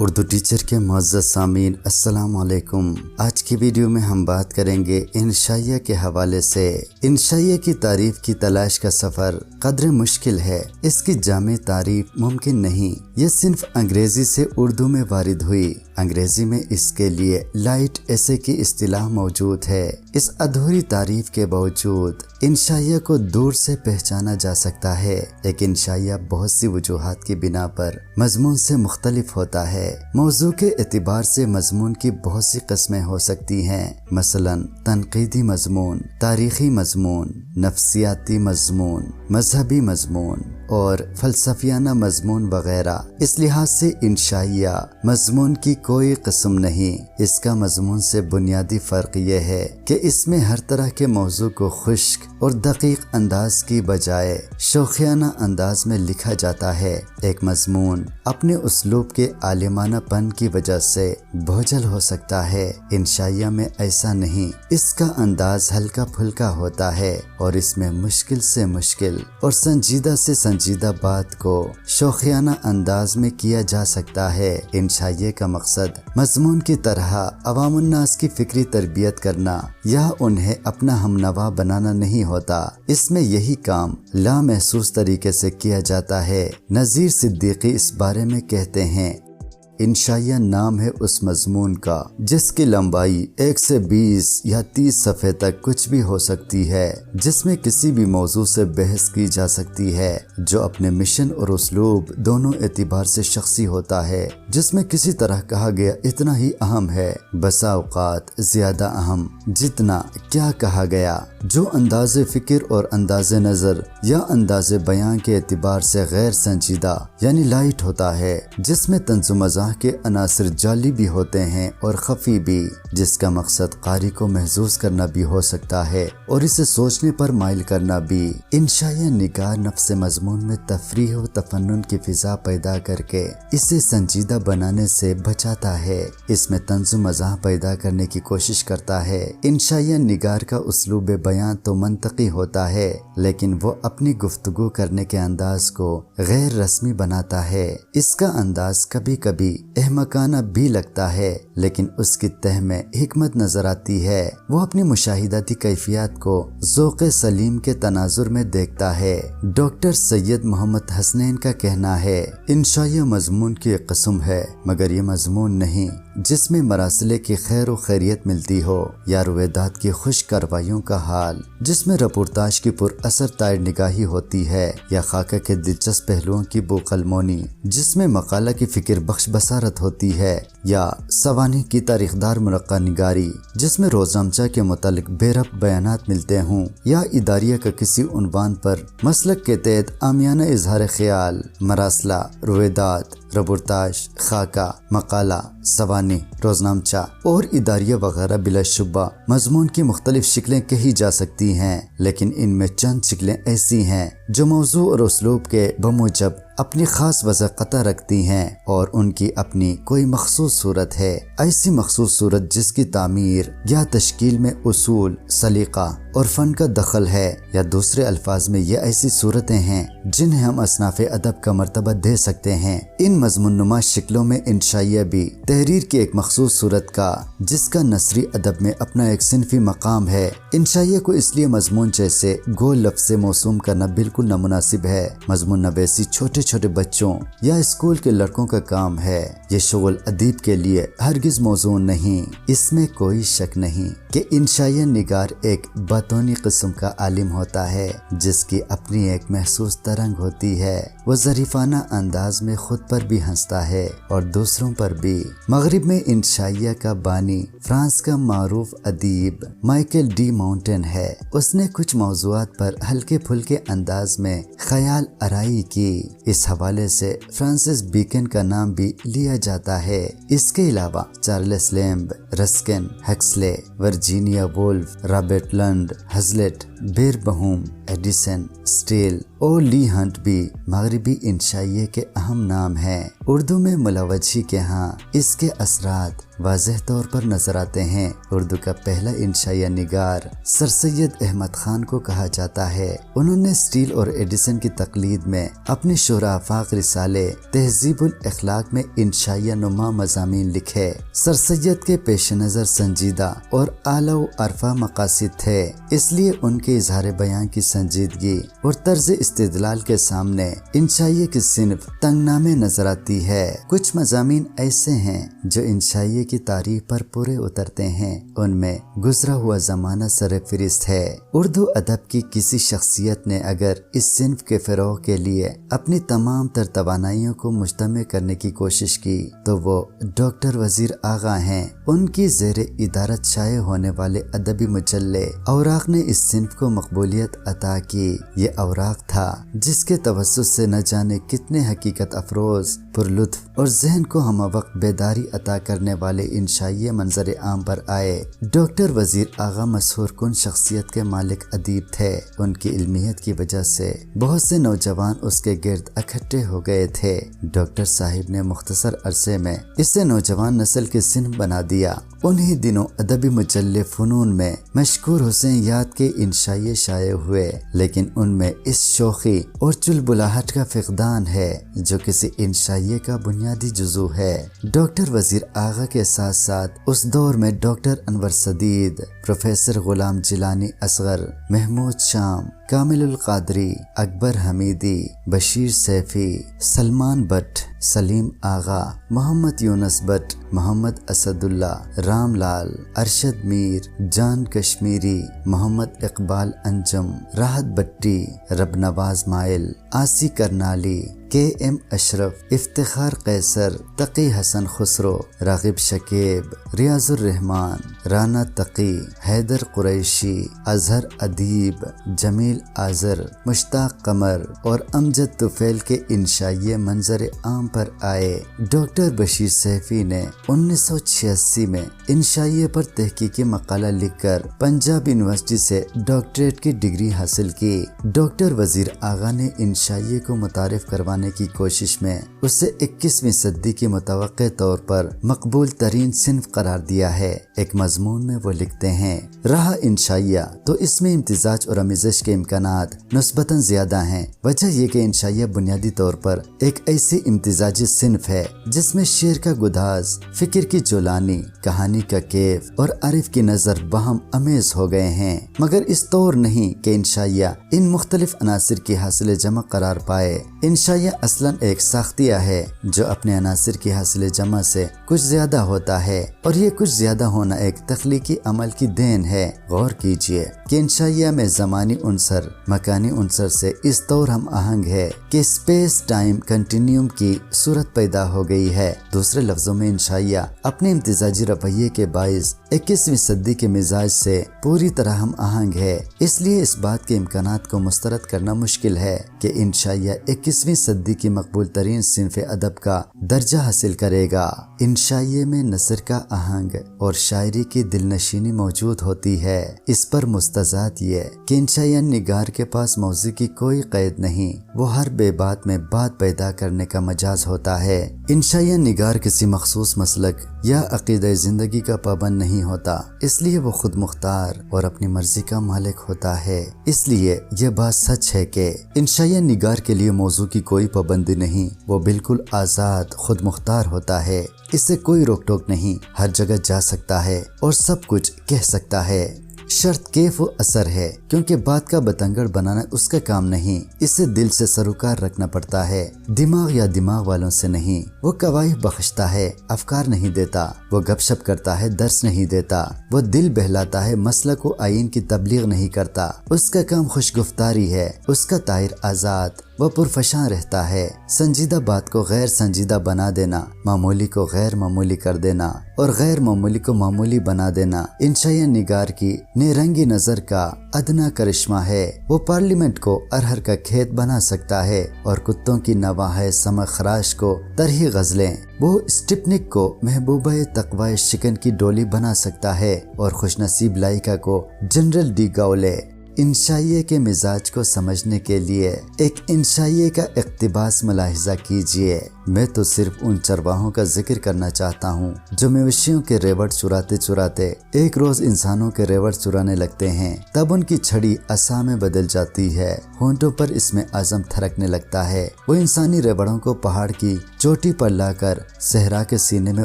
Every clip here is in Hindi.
उर्दू टीचर के मुआज़ सामीन, अस्सलाम वालेकुम। आज की वीडियो में हम बात करेंगे इंशाइया के हवाले से। इंशाइया की तारीफ़ की तलाश का सफ़र कदर मुश्किल है। इसकी जाम तारीफ़ मुमकिन नहीं। ये सिर्फ़ अंग्रेज़ी से उर्दू में वारिद हुई। अंग्रेज़ी में इसके लिए लाइट ऐसे की इस्तेलाह मौजूद है। इस अधूरी तारीफ़ के बावजूद इंशाइया को दूर से पहचाना जा सकता है। लेकिन इंशाइया बहुत सी वजूहत की बिना पर मजमून से मुख्तलिफ़ होता है। मौजू के एतबार से मजमून की बहुत सी कस्में हो सकती हैं। मसलन, तनकीदी मजमून, तारीखी मजमून, नफसियाती मजमून, मजहबी मजमून। और फलसफियाना मजमून वगैरह, इस लिहाज से इंशाइया मजमून की कोई कस्म नहीं। इसका मजमून से बुनियादी फ़र्क यह है कि इसमें हर तरह के मौजू को खुश्क और दकीक अंदाज की बजाय शौखियाना अंदाज में लिखा जाता है। एक मजमून अपने उसलूब के आलिमाना पन की वजह से बोझल हो सकता है। इंशाइया में ऐसा नहीं, इसका अंदाज हल्का फुल्का होता है और इसमें मुश्किल से मुश्किल और संजीदा से संजीदा बात को शौखियाना अंदाज में किया जा सकता है। इन शाइये का मकसद मजमून की तरह अवामनास की फिक्री तरबियत करना। या उन्हें अपना हमनवा बनाना नहीं होता। इसमें यही काम लामहसूस तरीके से किया जाता है। नज़ीर सिद्दीकी इस बारे में कहते हैं इंशाइया नाम है उस मजमून का, जिसकी लंबाई एक से बीस या तीस सफ़े तक कुछ भी हो सकती है, जिसमें किसी भी मौजू से बहस की जा सकती है, जो अपने मिशन और उसलूब दोनों एतबार से शख्सी होता है, जिसमें किसी तरह कहा गया इतना ही अहम है। बसा ज़्यादा अहम, जितना क्या कहा गया। जो अंदाज फ़िक्र और अंदाज नज़र या अंदाज बयान के अतबार से गैर संजीदा, यानी लाइट होता है, जिसमें तंजु मज़ाक के अनासर जाली भी होते हैं और खफी भी, जिसका मकसद कारी को महसूस करना भी हो सकता है और इसे सोचने पर माइल करना भी। इंशाया निगार नफ्स मजमून में तफरी व तफन की फिजा पैदा करके इसे संजीदा बनाने से बचाता है। इसमें तंजु मजाह पैदा करने की कोशिश करता है। इंशाया निगार का उसलूब बयान तो मनतकी होता है, लेकिन वो अपनी गुफ्तगु करने के अंदाज को गैर रस्मी बनाता है। इसका अंदाज कभी कभी अहमकाना भी लगता है, लेकिन उसकी तह में हिकमत नज़र आती है। वो अपनी मुशाहिदाती कैफियत को जोक सलीम के तनाजुर में देखता है। डॉक्टर सैयद मोहम्मद हसनैन का कहना है इंशाई मजमून की एक कस्म है, मगर ये मजमून नहीं जिसमें मरासले की खैर व खैरियत मिलती हो या रुवेदात की खुश कार्रवाइयों का हाल, जिसमें रपोर्ताज की पुरअसर तार निगाही होती है या खाका के दिलचस्प पहलुओं की बोकलमोनी जिसमें मकाला की फ़िक्र बख्श बसारत होती है या सवानी की तारीखदार मुरक्का निगारी, जिसमें रोजामचा के मुतालिक बेरब बयान मिलते हों या इदारिया का किसी उनवान पर मसलक के तहत आमियाना इजहार ख्याल मरासला रुवेदात रबुरताश खाका मकाला सवानी रोजनामचा और इदारिया वगैरह बिलाशुबा मजमून की मुख्तलिफ़ शिकलें कही जा सकती हैं लेकिन इनमें चंद शिकलें ऐसी हैं जो मौजू और उसलूब के बमुजब अपनी खास वजह रखती हैं और उनकी अपनी कोई मखसूस सूरत है, ऐसी मखसूस सूरत जिसकी तामीर या तश्कील में उसूल, सलीका और फन का दखल है, या दूसरे अल्फाज में ये ऐसी सूरतें हैं जिन्हें हम असनाफ अदब का मरतबा दे सकते हैं। इन मजमून नुमा शिकलों में इंशाइया भी तहरीर की एक मखसूस सूरत का, जिसका नसरी अदब में अपना एक सिनफी मकाम है। इंशाइया को इसलिए मजमून जैसे गोल लफ्ज मौसूम करना बिल्कुल नामुनासिब है। मजमून नवेसी छोटे छोटे छोटे बच्चों या स्कूल के लड़कों का काम है, ये शगल अदीब के लिए हरगिज मौजूद नहीं। इसमें कोई शक नहीं। कि इंशाइया निगार एक बतौनी किस्म का आलिम होता है, जिसकी अपनी एक महसूस तरंग होती है। वो जरीफाना अंदाज में खुद पर भी हंसता है और दूसरों पर भी। मगरब में इंशाइया का बानी, फ्रांस का मारूफ अदीब माइकल डी माउंटेन है। उसने कुछ मौजूद पर हल्के फुल्के अंदाज में ख्याल अराई की। इस हवाले से फ्रांसिस बीकन का नाम भी लिया जाता है। इसके अलावा Charles Lamb, Ruskin, Huxley Virginia Woolf, Robert Lund, Hazlitt, बहूम एडिसन, स्टील और ली हंट भी मगरबी इंशाइये के अहम नाम हैं। उर्दू में मुलावजी के यहाँ इसके असरात वाजह तौर पर नज़र आते हैं। उर्दू का पहला इंशाइया निगार सर सैयद अहमद खान को कहा जाता है। उन्होंने स्टील और एडिसन की तकलीद में अपने शोरा आफाक रिसाले तहजीबुल अखलाक में इंशाइया नुमा मजामी लिखे। सर सैयद के पेश नज़र संजीदा और आला अरफा मकासद थे, इसलिए उनके इजहार बयान की संजीदगी और तर्ज इस्तलाल के सामने इंशाइये की सिर्फ़ तंगनामे नज़र आती है। कुछ मजामी ऐसे है जो इंशाइये की तारीफ़ पर पूरे उतरते हैं। उनमें गुजरा हुआ जमाना सर फिरिस्त है। उर्दू अदब की किसी शख्सियत ने अगर इस सिंफ के फरोग के लिए अपनी तमाम तर तोानाइयों को मुश्तम करने की कोशिश की तो वो डॉक्टर वज़ीर आगा हैं। उनकी जेर इदारत शाये होने वाले अदबी मुचल्ले और ने इस सिंफ को मकबूलियत अता की ये औराक था, जिसके तवसत से न जाने कितने हकीकत अफरोज पुरलुत्फ और जहन को हम वक्त बेदारी अता करने वाले इंशाइय मंजर आम पर आए। डॉक्टर वज़ीर आगा मशहूर कन शख्सियत के मालिक अदीब थे। उनकी इल्मियत की वजह से बहुत से नौजवान उसके गिर्द इकट्ठे हो गए थे। डॉक्टर साहिब ने मुख्तसर अरसे में इसे नौजवान नस्ल के सिंह बना दिया। उन्हीं दिनों अदबी मुजल्ले फनून में मशकूर हुसैन याद के इंशाइए शाये हुए, लेकिन उनमें इस शोखी और चुलबुलाहट का फिकदान है, जो किसी इंशाइए का बुनियादी जुजू है। डॉक्टर वज़ीर आगा के साथ साथ उस दौर में डॉक्टर अनवर सदीद, प्रोफेसर गुलाम जिलानी असगर, महमूद शाम कामिल कादरी, अकबर हमीदी, बशीर सैफी, सलमान भट्ट सलीम आगा, मोहम्मद यूनस भट्ट, मोहम्मद असदुल्ला, रामलाल, अरशद मीर, जान कश्मीरी, मोहम्मद इकबाल अंजम, राहत भट्टी रबनवाज माइल आसी करनाली के एम अशरफ इफ्तार कैसर, तकी हसन खुसरो, रागिब शकीब, रियाजुर्रहमान, राना तकी, हैदर कुरैशी, अजहर अदीब, जमील आजर, मुश्ताक कमर और अमजद तुफैल के इंशाइय मंजर आम पर आए। डॉक्टर बशीर सैफी ने 1986 में इंशाइय पर तहकीकी मकाला लिखकर पंजाब यूनिवर्सिटी से डॉक्टरेट की डिग्री हासिल की। डॉक्टर वज़ीर आगा ने इंशाइय को मुतारफ करवाने की कोशिश में उसे 21वीं सदी के मुतव तौर पर मकबूल तरीन सिंफ करार दिया है। एक मजमून में वो लिखते हैं, रहा इंशाइया तो इसमें इम्तजाज और अमिजश के इम्कान नस्बता ज़्यादा हैं। वजह यह कि इंशाइया बुनियादी तौर पर एक ऐसी इम्तजाजी सिंफ है, जिसमें शेर का गुदाज, फ़िक्र की जोलानी, कहानी का केफ और अरिफ की नज़र बहम अमेज हो गए हैं। मगर इस तौर नहीं कि इंशाइया इन मुख्तलिफ़ अनासर की हासिल जमा करार पाए। इंशाइया असलन एक साख्तिया है, जो अपने अनासर की हासिल जमा से कुछ ज़्यादा होता है, और ये कुछ ज़्यादा होना एक तख्लीकी अमल की देन है। गौर कीजिए कि इंशाइया में जमानी उनसर, मकानी उनसर से इस तौर हम आहंग है कि स्पेस टाइम कंटिन्यूम की सूरत पैदा हो गई है। दूसरे लफ्जों में इंशाइया अपने इम्तजाजी रवैये के बायस इक्कीसवीं सदी के मिजाज से पूरी तरह हम आहंग है। इसलिए इस बात के इम्कान को मुस्तरद करना मुश्किल है। कि इंशाइया इक्कीसवीं सदी की मकबूल तरीन सिंफ अदब का दर्जा हासिल करेगा। इन इंशाइये में नसर का आहंग और शायरी की दिलनशीनी मौजूद होती है। इस पर मुस्तजात ये कि इंशाइया निगार के पास मौजू की कोई कैद नहीं, वो हर बेबात में बात पैदा करने का मजाज होता है। इंशाइया निगार किसी मखसूस मसलक या अकीद ज़िंदगी का पाबंद नहीं होता, इसलिए वो खुद मुख्तार और अपनी मर्ज़ी का मालिक होता है। इसलिए यह बात सच है कि इंशाइया निगार के लिए मौजू की कोई पाबंदी नहीं, वो बिल्कुल आज़ाद खुद मुख्तार होता है। इससे कोई रोक टोक नहीं, हर जगह जा सकता है और सब कुछ कह सकता है। शर्त केफ असर है, क्योंकि बात का बतंगड़ बनाना उसका काम नहीं इसे दिल से सरोकार रखना पड़ता है। दिमाग या दिमाग वालों से नहीं, वो कवाई बख्शता है, अफकार नहीं देता, वो गपशप करता है, दर्श नहीं देता, वो दिल बहलाता है मसला को आइन की तबलीग नहीं करता। उसका काम खुशगुफ्तारी है, उसका ताहिर आज़ाद। वह पुरफशा रहता है। संजीदा बात को गैर संजीदा बना देना, मामूली को गैर मामूली कर देना और गैर मामूली को मामूली बना देना। इंशाया निगार की निरंगी नज़र का अदना करिश्मा है। वो पार्लियामेंट को अरहर का खेत बना सकता है और कुत्तों की नवाह समखराश को तरही गजलें। वो स्टिपनिक को महबूबा तकवा शिकन की डोली बना सकता है और खुशनसीब लाइका को जनरल डी गावले इंशाइये के मिजाज को समझने के लिए एक इंशाइये का इकतबास मुलाहिजा कीजिए। मैं तो सिर्फ़ उन चरवाहों का ज़िक्र करना चाहता हूँ, जो मवेशियों के रेवट चुराते चुराते एक रोज इंसानों के रेवट चुराने लगते हैं। तब उनकी छड़ी असा में बदल जाती है। होंठों पर इसमें आज़म थरकने लगता है। वो इंसानी रेवड़ों को पहाड़ की चोटी पर लाकर, सहरा के सीने में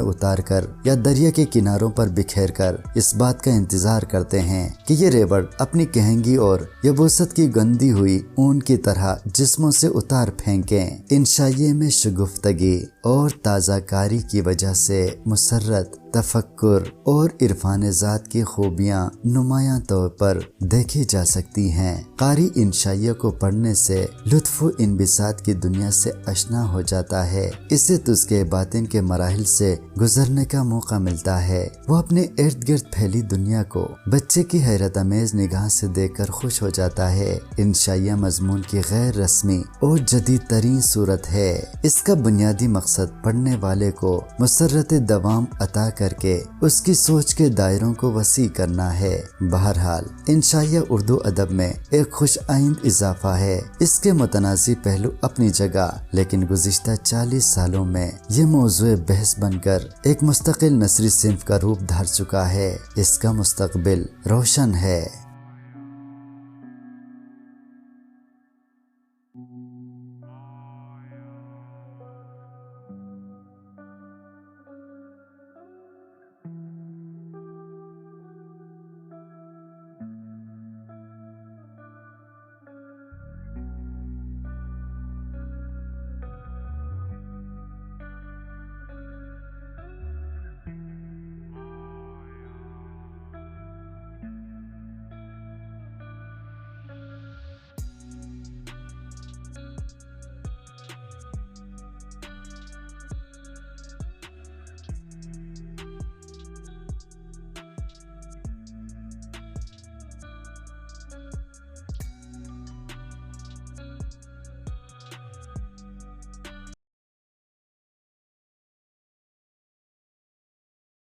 उतार कर या दरिया के किनारों पर बिखेर कर इस बात का इंतज़ार करते हैं कि ये रेवड़ अपनी कहेंगी और यबूसत की गंदी हुई ऊन की तरह जिस्मों से उतार फेंके। इंशाइये में शगुफ्तगी और ताज़ाकारी की वजह से मुसरत तफक्र और इरफान ज़ात की खूबियाँ नुमाया तौर पर देखी जा सकती हैं। कारी इंशाइया को पढ़ने से लुत्फ इन बिसात की दुनिया से अशना हो जाता है। इससे तुझके बातिन के मराहल से गुजरने का मौका मिलता है। वो अपने इर्द गिर्द फैली दुनिया को बच्चे की हैरत अमेज निगाह से देखकर खुश हो जाता है। इंशाइया मजमून की गैर रस्मी और जदीद तरीन सूरत है। इसका बुनियादी मकसद पढ़ने वाले को मुसरत दवाम अता करके उसकी सोच के दायरों को वसी करना है। बहरहाल, इंशाइया उर्दू अदब में एक खुश आइंद इजाफा है। इसके मुतनाजी पहलू अपनी जगह, लेकिन गुजशत चालीस सालों में ये मौजू बहस बनकर एक मुस्तकिल नसरी सिंफ का रूप धार चुका है। इसका मुस्तबिल रोशन है।